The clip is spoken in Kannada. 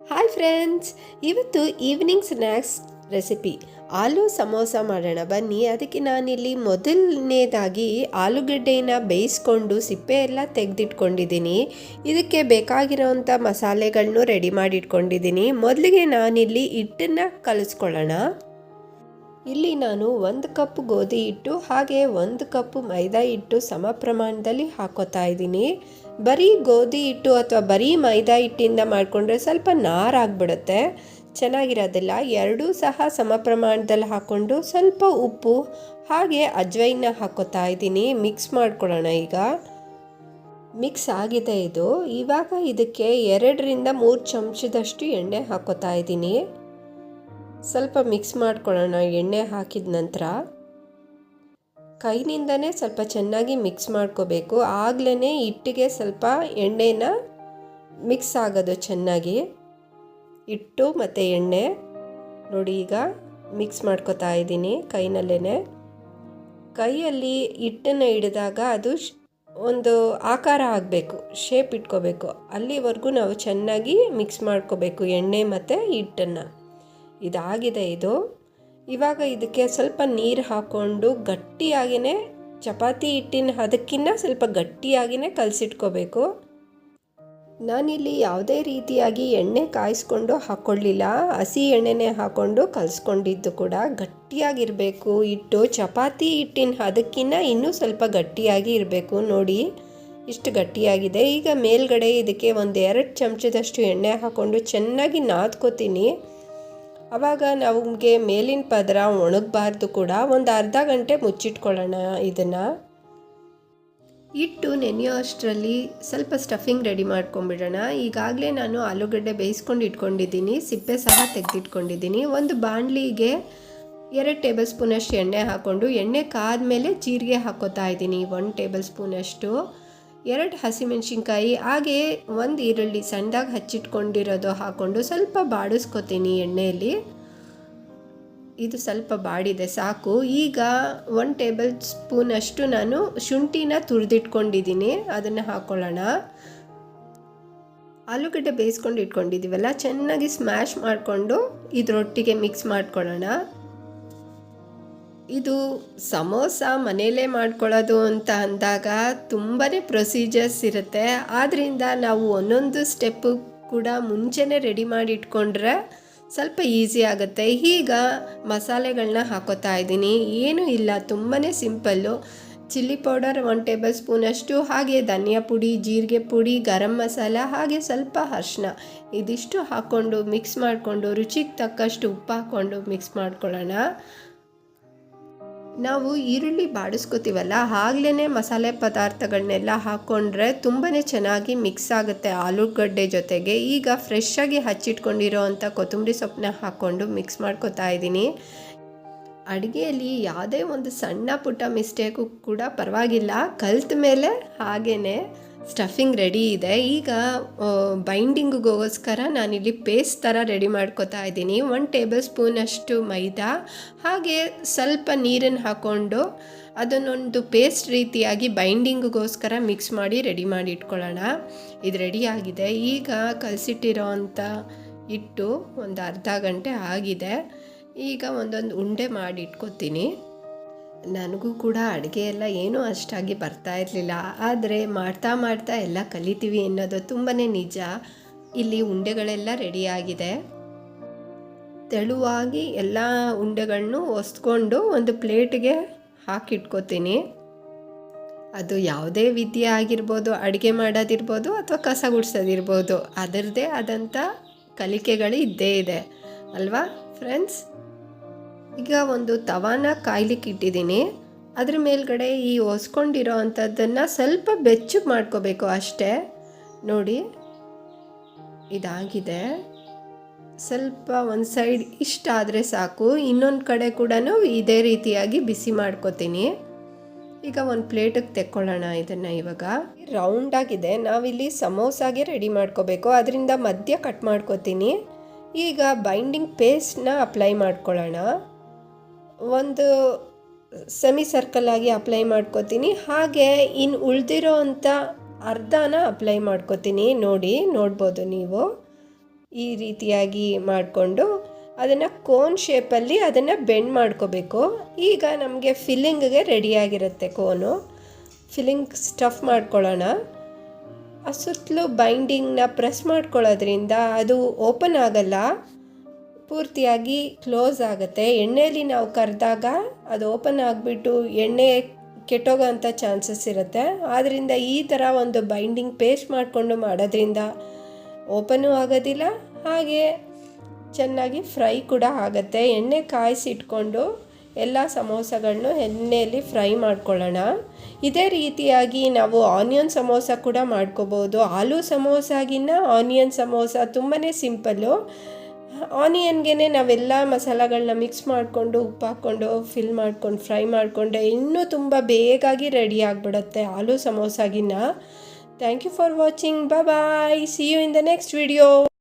ಹಾಯ್ ಫ್ರೆಂಡ್ಸ್, ಇವತ್ತು evening snacks recipe. Aloo samosa ಮಾಡೋಣ ಬನ್ನಿ. ಅದಕ್ಕೆ ನಾನಿಲ್ಲಿ ಮೊದಲನೇದಾಗಿ ಆಲೂಗಡ್ಡೆಯನ್ನು ಬೇಯಿಸ್ಕೊಂಡು ಸಿಪ್ಪೆ ಎಲ್ಲ ತೆಗೆದಿಟ್ಕೊಂಡಿದ್ದೀನಿ. ಇದಕ್ಕೆ ಬೇಕಾಗಿರೋವಂಥ ಮಸಾಲೆಗಳನ್ನೂ ರೆಡಿ ಮಾಡಿಟ್ಕೊಂಡಿದ್ದೀನಿ. ಮೊದಲಿಗೆ ನಾನಿಲ್ಲಿ ಹಿಟ್ಟನ್ನು ಕಲಿಸ್ಕೊಳ್ಳೋಣ. ಇಲ್ಲಿ ನಾನು ಒಂದು ಕಪ್ ಗೋಧಿ ಹಿಟ್ಟು, ಹಾಗೆ ಒಂದು ಕಪ್ ಮೈದಾ ಹಿಟ್ಟು ಸಮ ಪ್ರಮಾಣದಲ್ಲಿ ಹಾಕೋತಾ ಇದ್ದೀನಿ. ಬರೀ ಗೋಧಿ ಹಿಟ್ಟು ಅಥವಾ ಬರೀ ಮೈದಾ ಹಿಟ್ಟಿಂದ ಮಾಡಿಕೊಂಡ್ರೆ ಸ್ವಲ್ಪ ನಾರಾಗ್ಬಿಡುತ್ತೆ ಚೆನ್ನಾಗಿರೋದಿಲ್ಲ. ಎರಡೂ ಸಹ ಸಮ ಪ್ರಮಾಣದಲ್ಲಿ ಹಾಕ್ಕೊಂಡು ಸ್ವಲ್ಪ ಉಪ್ಪು, ಹಾಗೆ ಅಜ್ವೈನ ಹಾಕೋತಾ ಇದ್ದೀನಿ. ಮಿಕ್ಸ್ ಮಾಡ್ಕೊಳ್ಳೋಣ ಈಗ. ಮಿಕ್ಸ್ ಆಗಿದೆ ಇದು. ಇವಾಗ ಇದಕ್ಕೆ ಎರಡರಿಂದ ಮೂರು ಚಮಚದಷ್ಟು ಎಣ್ಣೆ ಹಾಕೋತಾ ಇದ್ದೀನಿ. ಸ್ವಲ್ಪ ಮಿಕ್ಸ್ ಮಾಡ್ಕೊಳ್ಳೋಣ, ಎಣ್ಣೆ ಹಾಕಿದ ನಂತರ. ಕೈನಿಂದನೇ ಸ್ವಲ್ಪ ಚೆನ್ನಾಗಿ ಮಿಕ್ಸ್ ಮಾಡ್ಕೋಬೇಕು. ಆಗ್ಲೇ ಹಿಟ್ಟಿಗೆ ಸ್ವಲ್ಪ ಎಣ್ಣೆನ ಮಿಕ್ಸ್ ಆಗೋದು ಚೆನ್ನಾಗಿ. ಹಿಟ್ಟು ಮತ್ತು ಎಣ್ಣೆ. ನೋಡಿ ಈಗ ಮಿಕ್ಸ್ ಮಾಡ್ಕೋತಾ ಇದ್ದೀನಿ ಕೈನಲ್ಲೇ ಕೈಯಲ್ಲಿ ಹಿಟ್ಟನ್ನು ಹಿಡಿದಾಗ ಅದು ಒಂದು ಆಕಾರ ಆಗಬೇಕು ಶೇಪ್ ಇಟ್ಕೋಬೇಕು. ಅಲ್ಲಿವರೆಗೂ ನಾವು ಚೆನ್ನಾಗಿ ಮಿಕ್ಸ್ ಮಾಡ್ಕೋಬೇಕು ಎಣ್ಣೆ ಮತ್ತು ಹಿಟ್ಟನ್ನು. ಇದಾಗಿದೆ ಇದು. ಇವಾಗ ಇದಕ್ಕೆ ಸ್ವಲ್ಪ ನೀರು ಹಾಕ್ಕೊಂಡು ಗಟ್ಟಿಯಾಗಿಯೇ ಚಪಾತಿ ಹಿಟ್ಟಿನ ಅದಕ್ಕಿಂತ ಸ್ವಲ್ಪ ಗಟ್ಟಿಯಾಗಿಯೇ ಕಲಸಿಟ್ಕೋಬೇಕು. ನಾನಿಲ್ಲಿ ಯಾವುದೇ ರೀತಿಯಾಗಿ ಎಣ್ಣೆ ಕಾಯಿಸ್ಕೊಂಡು ಹಾಕ್ಕೊಳ್ಳಿಲ್ಲ ಹಸಿ ಎಣ್ಣೆನೇ ಹಾಕ್ಕೊಂಡು ಕಲಸ್ಕೊಂಡಿದ್ದು ಕೂಡ ಗಟ್ಟಿಯಾಗಿರಬೇಕು. ಹಿಟ್ಟು, ಚಪಾತಿ ಹಿಟ್ಟಿನ ಅದಕ್ಕಿಂತ ಇನ್ನೂ ಸ್ವಲ್ಪ ಗಟ್ಟಿಯಾಗಿ ಇರಬೇಕು. ನೋಡಿ, ಇಷ್ಟು ಗಟ್ಟಿಯಾಗಿದೆ. ಈಗ ಮೇಲ್ಗಡೆ ಇದಕ್ಕೆ ಒಂದು ಎರಡು ಚಮಚದಷ್ಟು ಎಣ್ಣೆ ಹಾಕ್ಕೊಂಡು ಚೆನ್ನಾಗಿ ನಾದ್ಕೋತೀನಿ. ಆವಾಗ ನಮಗೆ ಮೇಲಿನ ಪದರ ಒಣಗಬಾರ್ದು ಕೂಡ ಒಂದು ಅರ್ಧ ಗಂಟೆ ಮುಚ್ಚಿಟ್ಕೊಳ್ಳೋಣ ಇದನ್ನು. ಇಟ್ಟು ನೆನೆಯೋ ಅಷ್ಟರಲ್ಲಿ ಸ್ವಲ್ಪ ಸ್ಟಫಿಂಗ್ ರೆಡಿ ಮಾಡ್ಕೊಂಬಿಡೋಣ. ಈಗಾಗಲೇ ನಾನು ಆಲೂಗಡ್ಡೆ ಬೇಯಿಸ್ಕೊಂಡು ಇಟ್ಕೊಂಡಿದ್ದೀನಿ, ಸಿಪ್ಪೆ ಸಹ ತೆಗೆದಿಟ್ಕೊಂಡಿದ್ದೀನಿ. ಒಂದು ಬಾಣಲಿಗೆ ಎರಡು ಟೇಬಲ್ ಸ್ಪೂನಷ್ಟು ಎಣ್ಣೆ ಹಾಕ್ಕೊಂಡು ಎಣ್ಣೆ ಕಾದ ಮೇಲೆ ಜೀರಿಗೆ ಹಾಕೋತಾ ಇದ್ದೀನಿ, ಒಂದು ಟೇಬಲ್ ಸ್ಪೂನಷ್ಟು. ಎರಡು ಹಸಿಮೆಣ್ಸಿನ್ಕಾಯಿ, ಹಾಗೆ ಒಂದು ಈರುಳ್ಳಿ ಸಣ್ಣದಾಗಿ ಹಚ್ಚಿಟ್ಕೊಂಡಿರೋದು ಹಾಕ್ಕೊಂಡು ಸ್ವಲ್ಪ ಬಾಡಿಸ್ಕೊತೀನಿ ಎಣ್ಣೆಯಲ್ಲಿ. ಇದು ಸ್ವಲ್ಪ ಬಾಡಿದೆ, ಸಾಕು. ಈಗ ಒನ್ ಟೇಬಲ್ ಸ್ಪೂನಷ್ಟು ನಾನು ಶುಂಠಿನ ತುರಿದಿಟ್ಕೊಂಡಿದ್ದೀನಿ, ಅದನ್ನು ಹಾಕ್ಕೊಳ್ಳೋಣ ಆಲೂಗಡ್ಡೆ ಬೇಯಿಸ್ಕೊಂಡು ಇಟ್ಕೊಂಡಿದ್ದೀವಲ್ಲ ಚೆನ್ನಾಗಿ ಸ್ಮ್ಯಾಶ್ ಮಾಡಿಕೊಂಡು ಇದರೊಟ್ಟಿಗೆ ಮಿಕ್ಸ್ ಮಾಡ್ಕೊಳ್ಳೋಣ. ಇದು ಸಮೋಸ ಮನೆಯಲ್ಲೇ ಮಾಡ್ಕೊಳ್ಳೋದು ಅಂತ ಅಂದಾಗ ತುಂಬಾ ಪ್ರೊಸೀಜರ್ಸ್ ಇರುತ್ತೆ. ಆದ್ದರಿಂದ ನಾವು ಒಂದೊಂದು ಸ್ಟೆಪ್ಪು ಕೂಡ ಮುಂಚೆನೇ ರೆಡಿ ಮಾಡಿ ಇಟ್ಕೊಂಡ್ರೆ ಸ್ವಲ್ಪ ಈಸಿ ಆಗುತ್ತೆ. ಈಗ ಮಸಾಲೆಗಳನ್ನ ಹಾಕೋತಾ ಇದ್ದೀನಿ. ಏನೂ ಇಲ್ಲ ತುಂಬಾ simple chilli powder one table ಸ್ಪೂನಷ್ಟು ಹಾಗೆ ಧನಿಯಾ ಪುಡಿ, ಜೀರಿಗೆ ಪುಡಿ, ಗರಂ ಮಸಾಲ, ಹಾಗೆ ಸ್ವಲ್ಪ ಅರ್ಶಿನ ಇದಿಷ್ಟು ಹಾಕ್ಕೊಂಡು ಮಿಕ್ಸ್ ಮಾಡಿಕೊಂಡು ರುಚಿಗೆ ತಕ್ಕಷ್ಟು ಉಪ್ಪು ಹಾಕ್ಕೊಂಡು ಮಿಕ್ಸ್ ಮಾಡ್ಕೊಳ್ಳೋಣ. ನಾವು ಈರುಳ್ಳಿ ಬಾಡಿಸ್ಕೋತೀವಲ್ಲ ಆಗ್ಲೇ ಮಸಾಲೆ ಪದಾರ್ಥಗಳನ್ನೆಲ್ಲ ಹಾಕ್ಕೊಂಡ್ರೆ ತುಂಬಾ ಚೆನ್ನಾಗಿ ಮಿಕ್ಸ್ ಆಗುತ್ತೆ ಆಲೂಗಡ್ಡೆ ಜೊತೆಗೆ. ಈಗ ಫ್ರೆಶ್ಶಾಗಿ ಹಚ್ಚಿಟ್ಕೊಂಡಿರೋ ಅಂಥ ಕೊತ್ತಂಬರಿ ಸೊಪ್ಪನ್ನ ಹಾಕ್ಕೊಂಡು ಮಿಕ್ಸ್ ಮಾಡ್ಕೊತಾ ಇದ್ದೀನಿ. ಅಡುಗೆಯಲ್ಲಿ ಯಾವುದೇ ಒಂದು ಸಣ್ಣ ಪುಟ್ಟ ಮಿಸ್ಟೇಕು ಕೂಡ ಪರವಾಗಿಲ್ಲ ಕಲ್ತ ಮೇಲೆ ಹಾಗೇ ಸ್ಟಫಿಂಗ್ ರೆಡಿ ಇದೆ. ಈಗ ಬೈಂಡಿಂಗಿಗೋಸ್ಕರ ನಾನಿಲ್ಲಿ ಪೇಸ್ಟ್ ಥರ ರೆಡಿ ಮಾಡ್ಕೋತಾ ಇದ್ದೀನಿ. ಒನ್ ಟೇಬಲ್ ಸ್ಪೂನಷ್ಟು ಮೈದಾ, ಹಾಗೆ ಸ್ವಲ್ಪ ನೀರನ್ನು ಹಾಕ್ಕೊಂಡು ಅದನ್ನೊಂದು ಪೇಸ್ಟ್ ರೀತಿಯಾಗಿ ಬೈಂಡಿಂಗಿಗೋಸ್ಕರ ಮಿಕ್ಸ್ ಮಾಡಿ ರೆಡಿ ಮಾಡಿ ಇಟ್ಕೊಳ್ಳೋಣ. ಇದು ರೆಡಿ ಆಗಿದೆ. ಈಗ ಕಲಸಿಟ್ಟಿರೋ ಅಂಥ ಇಟ್ಟು ಒಂದು ಅರ್ಧ ಗಂಟೆ ಆಗಿದೆ. ಈಗ ಒಂದೊಂದು ಉಂಡೆ ಮಾಡಿ ಇಟ್ಕೊತೀನಿ. ನನಗೂ ಕೂಡ ಅಡುಗೆ ಎಲ್ಲ ಏನೂ ಅಷ್ಟಾಗಿ ಬರ್ತಾ ಇರಲಿಲ್ಲ. ಆದರೆ ಮಾಡ್ತಾ ಮಾಡ್ತಾ ಎಲ್ಲ ಕಲಿತೀವಿ ಅನ್ನೋದು ತುಂಬಾ ನಿಜ. ಇಲ್ಲಿ ಉಂಡೆಗಳೆಲ್ಲ ರೆಡಿಯಾಗಿದೆ ತೆಳುವಾಗಿ ಎಲ್ಲ ಉಂಡೆಗಳನ್ನು ಒಸ್ಕೊಂಡು ಒಂದು ಪ್ಲೇಟ್ಗೆ ಹಾಕಿಟ್ಕೋತೀನಿ. ಅದು ಯಾವುದೇ ವಿದ್ಯೆ ಆಗಿರ್ಬೋದು, ಅಡುಗೆ ಮಾಡೋದಿರ್ಬೋದು ಅಥವಾ ಕಸ ಗುಡಿಸೋದಿರ್ಬೋದು, ಅದರದ್ದೇ ಆದಂಥ ಕಲಿಕೆಗಳು ಇದ್ದೇ ಇದೆ. ಅಲ್ವಾ ಫ್ರೆಂಡ್ಸ್ ಈಗ ಒಂದು ತವಾನ ಕಾಯ್ಲಿಕ್ಕೆ ಇಟ್ಟಿದ್ದೀನಿ. ಅದ್ರ ಮೇಲ್ಗಡೆ ಈ ಒಸ್ಕೊಂಡಿರೋ ಅಂಥದ್ದನ್ನು ಸ್ವಲ್ಪ ಬೆಚ್ಚಗೆ ಮಾಡ್ಕೋಬೇಕು ಅಷ್ಟೇ. ನೋಡಿ, ಇದಾಗಿದೆ. ಸ್ವಲ್ಪ ಒಂದು ಸೈಡ್ ಇಷ್ಟ ಆದರೆ ಸಾಕು. ಇನ್ನೊಂದು ಕಡೆ ಕೂಡ ಇದೇ ರೀತಿಯಾಗಿ ಬಿಸಿ ಮಾಡ್ಕೋತೀನಿ. ಈಗ ಒಂದು ಪ್ಲೇಟಿಗೆ ತೆಕ್ಕೊಳ್ಳೋಣ ಇದನ್ನು ಇವಾಗ. ರೌಂಡಾಗಿದೆ ನಾವಿಲ್ಲಿ ಸಮೋಸಾಗೆ ರೆಡಿ ಮಾಡ್ಕೋಬೇಕು. ಅದರಿಂದ ಮಧ್ಯ ಕಟ್ ಮಾಡ್ಕೋತೀನಿ. ಈಗ ಬೈಂಡಿಂಗ್ ಪೇಸ್ಟ್ನ ಅಪ್ಲೈ ಮಾಡ್ಕೊಳ್ಳೋಣ. ಒಂದು ಸೆಮಿ ಸರ್ಕಲ್ ಆಗಿ ಅಪ್ಲೈ ಮಾಡ್ಕೋತೀನಿ. ಹಾಗೆ ಇನ್ನು ಉಳಿದಿರೋ ಅಂಥ ಅರ್ಧನ ಅಪ್ಲೈ ಮಾಡ್ಕೋತೀನಿ. ನೋಡಿ, ನೋಡ್ಬೋದು ನೀವು. ಈ ರೀತಿಯಾಗಿ ಮಾಡಿಕೊಂಡು ಅದನ್ನು ಕೋನ್ ಶೇಪಲ್ಲಿ ಅದನ್ನು ಬೆಂಡ್ ಮಾಡ್ಕೋಬೇಕು. ಈಗ ನಮಗೆ ಫಿಲ್ಲಿಂಗ್ಗೆ ರೆಡಿಯಾಗಿರುತ್ತೆ ಕೋನು ಫಿಲ್ಲಿಂಗ್ ಸ್ಟಫ್ ಮಾಡ್ಕೊಳ್ಳೋಣ. ಆ ಸುತ್ತಲೂ ಬೈಂಡಿಂಗ್ನ ಪ್ರೆಸ್ ಮಾಡ್ಕೊಳ್ಳೋದ್ರಿಂದ ಅದು ಓಪನ್ ಆಗಲ್ಲ. ಪೂರ್ತಿಯಾಗಿ ಕ್ಲೋಸ್ ಆಗುತ್ತೆ. ಎಣ್ಣೆಯಲ್ಲಿ ನಾವು ಕರೆದಾಗ ಅದು ಓಪನ್ ಆಗಿಬಿಟ್ಟು ಎಣ್ಣೆ ಕೆಟ್ಟೋಗೋ ಅಂಥ ಚಾನ್ಸಸ್ ಇರುತ್ತೆ. ಆದ್ದರಿಂದ ಈ ಥರ ಒಂದು ಬೈಂಡಿಂಗ್ ಪೇಸ್ಟ್ ಮಾಡಿಕೊಂಡು ಮಾಡೋದ್ರಿಂದ ಓಪನು ಆಗೋದಿಲ್ಲ, ಹಾಗೆ ಚೆನ್ನಾಗಿ ಫ್ರೈ ಕೂಡ ಆಗುತ್ತೆ. ಎಣ್ಣೆ ಕಾಯಿಸಿಟ್ಕೊಂಡು ಎಲ್ಲ ಸಮೋಸಗಳನ್ನು ಎಣ್ಣೆಯಲ್ಲಿ ಫ್ರೈ ಮಾಡ್ಕೊಳ್ಳೋಣ. ಇದೇ ರೀತಿಯಾಗಿ ನಾವು ಆನಿಯನ್ ಸಮೋಸ ಕೂಡ ಮಾಡ್ಕೋಬೋದು. ಆಲೂ ಸಮೋಸಾಗಿನ್ನ ಆನಿಯನ್ ಸಮೋಸ ತುಂಬಾ ಸಿಂಪಲ್ಲು. ಆನಿಯನ್ಗೆ ನಾವೆಲ್ಲ ಮಸಾಲಗಳನ್ನ ಮಿಕ್ಸ್ ಮಾಡಿಕೊಂಡು ಉಪ್ಪು ಹಾಕ್ಕೊಂಡು ಫಿಲ್ ಮಾಡ್ಕೊಂಡು ಫ್ರೈ ಮಾಡಿಕೊಂಡೆ. ಇನ್ನೂ ತುಂಬ ಬೇಗಾಗಿ ರೆಡಿ ಆಗಿಬಿಡುತ್ತೆ ಆಲೂ ಸಮೋಸಾಗಿನ್ನ. Thank you for watching bye see you in the next video